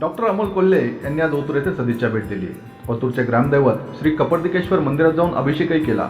Doctor Amol Kolhe यांनी आज ओतूर येथे सदिच्छा भेट दिली. ओतूरचे ग्रामदैवत श्री कपर्दिकेश्वर मंदिरात जाऊन अभिषेकही केला.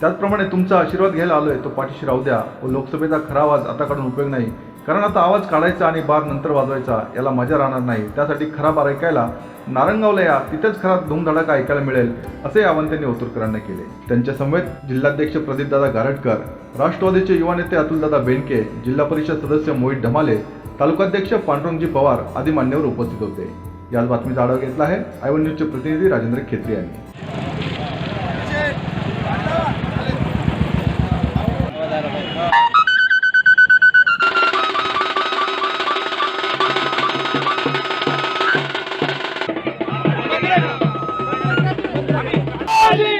त्याचप्रमाणे तुमचा आशीर्वाद घ्यायला आलोय तो पाठीशी राहू द्या. व लोकसभेचा खरा आवाज आता काढून उपयोग नाही. कारण आता आवाज काढायचा आणि बार नंतर वाजवायचा याला मजा राहणार नाही. त्यासाठी खरा बार ऐकायला नारंगावला या तिथेच खरा धूमधडाका ऐकायला मिळेल असे आवाहन त्यांनी ओतूरकरांना केले. त्यांच्या समवेत जिल्हाध्यक्ष प्रदीपदादा गारटकर राष्ट्रवादीचे युवा नेते अतुलदादा बेनके जिल्हा परिषद सदस्य मोहित ढमाले तालुकाध्यक्ष पांडुरंगजी पवार आदी मान्यवर उपस्थित होते. याच बातमीचा आढावा घेतला आहे. आय वन न्यूजचे प्रतिनिधी राजेंद्र खेत्री यांनी. जय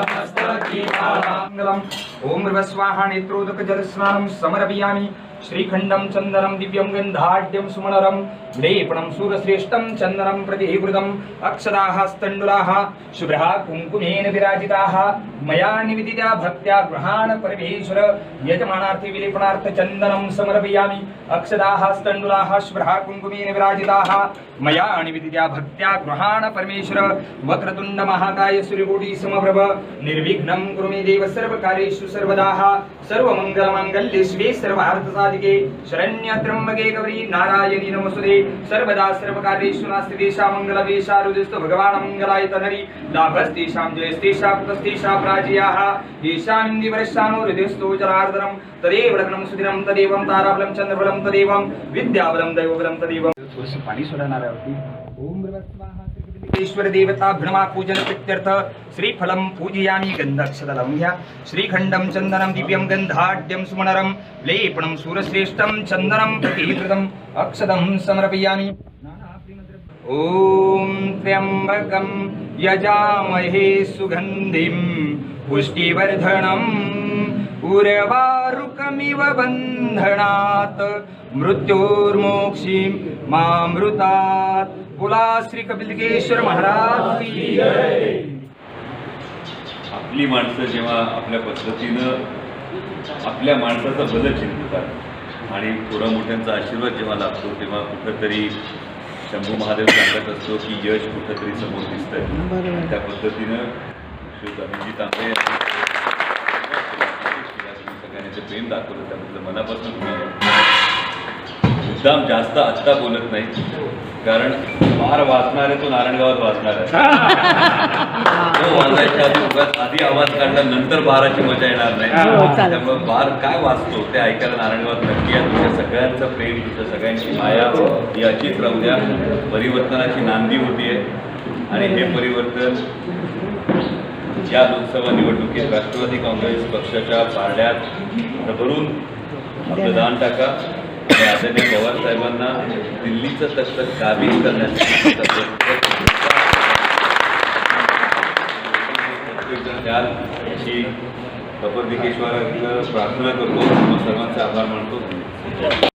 मंगलम ओम स्वाहा नेत्रोदक समर्पयामि। श्रीखण्डं चन्दनं दिव्यं गन्धाढ्यं सुमनरं। लेपणं सूरश्रेष्ठं चन्दनं प्रतिहृतम् अक्षदाः स्तण्डुलाः शुभ्रः कुङ्कुमेन विराजिताः। मया निवेदिता भक्त्या गृहाण परमेश्वर। यजमानार्थि चन्दनं समर्पयामि। अक्षदाः स्तण्डुलाः शुभ्रः कुङ्कुमेन विराजिताः। मया निवेदिता भक्त्या गृहाण परमेश्वर। वक्रतुण्डमहाकाय सूर्यकोटि निर्विघ्नं कुरु मे देव सर्वकार्येषु सर्वदाः सर्वमङ्गलमाङ्गल्ये शिवे सर्वार्थसाधिके शरण्यत्र्यम्बके गौरी नारायणी नमस्तुते। सर्वदा सर्वकार्येषु नास्ति तेषां मङ्गलवेशारुदिस्तु भगवान् मङ्गलाय तनरि लाभस्तेषां जयस्तेषां पुतस्तेषां प्राचीयाः येषामिन्दिवर्षाणो हृदयस्थो जनार्दनं। तदेव लग्नं सुदिनं तदेवं ताराबलं चन्द्रबलं तदेवं विद्याबलं दैवबलं तदेवं थोडंसं पाणी सोडणार आहे ओम ईश्वर देवता भ्रमा पूजन प्रित्यर्थ श्रीफलं पूजयामि गन्धक्षदलं घ्या श्रीखण्डं चन्दनं दिव्यम गंधाढ्यम सुमनरम लेपणम सूरश्रेष्ठं चन्दनं प्रतिहृतम् अक्षदं समर्पयामि। ॐ त्र्यम्बकं यजामहे सुगन्धिं पुष्टिवर्धनम् उर्वारुकमिव बन्धनात् मृत्योर्मोक्षीं मामृतात्। बोला श्री कपिलकेश्वर महाराज की जय. आपली माणसं जेव्हा आपल्या पद्धतीनं आपल्या माणसाचं भलं चिंततात आणि थोडा मोठ्यांचा आशीर्वाद जेव्हा लाभतो तेव्हा कुठंतरी शंभू महादेव सांगत असतो की यश कुठंतरी समोर दिसतंय. त्या पद्धतीनं श्री तांबे ते प्रेम दाखवलं त्याबद्दल मनापासून मुद्दाम जास्त आत्ता बोलत नाही. कारण फार वाचणार आहे तो नारायणगावात वाचणार आहे. तो वाजायच्या आधी उगाच आधी आवाज काढला नंतर बाराची मजा येणार नाही. त्यामुळे बार काय वाचतो ते ऐकायला नारायणगावात नक्की आहे तुमच्या सगळ्यांचं प्रेम तुमच्या सगळ्यांची माया ही. अशीच राहू द्या. परिवर्तनाची नांदी होतीये. आणि हे परिवर्तन या लोकसभा निवडणुकीत राष्ट्रवादी काँग्रेस पक्षाच्या पारड्यात भरून मतदान टाका. आदरणीय पवार साहेबांना दिल्लीचं तख्त काबीज करण्यासाठी प्रत्येकजण अशी कपर्दिकेश्वराकडे प्रार्थना करतो. सर्वांचा आभार मानतो.